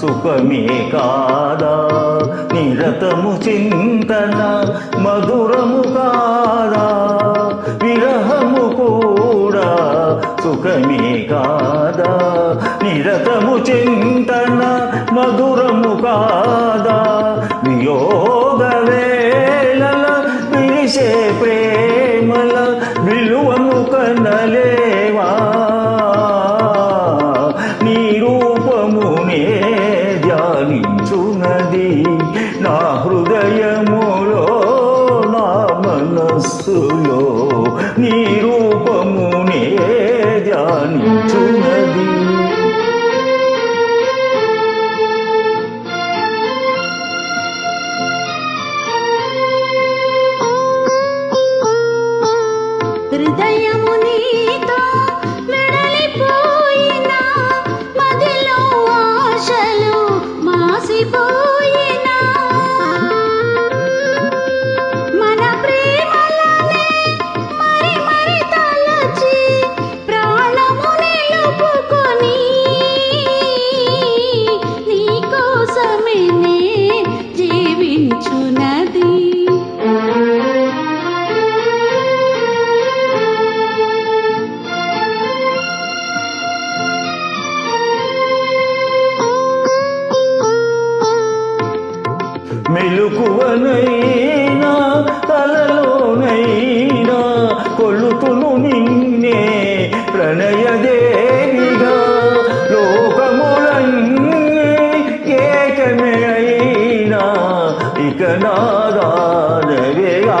సుఖమే కాదా? నిరతము చింతన మధురము కాదా? విరహము కూడా సుఖమే కాదా? నిరతము చింతన మధురము కాదా? వియోగ వేళల పిలిసే ప్రేమల విలువను కనలే మనస్సులో నీ రూపమునే ధ్యానించున్నది మెలుకువనైనా కలలోనైనా కొలుతును నిన్నే ప్రణయదేవిగా లోకములన్నీ ఏకమే అయినా ఇక నాదానవేగా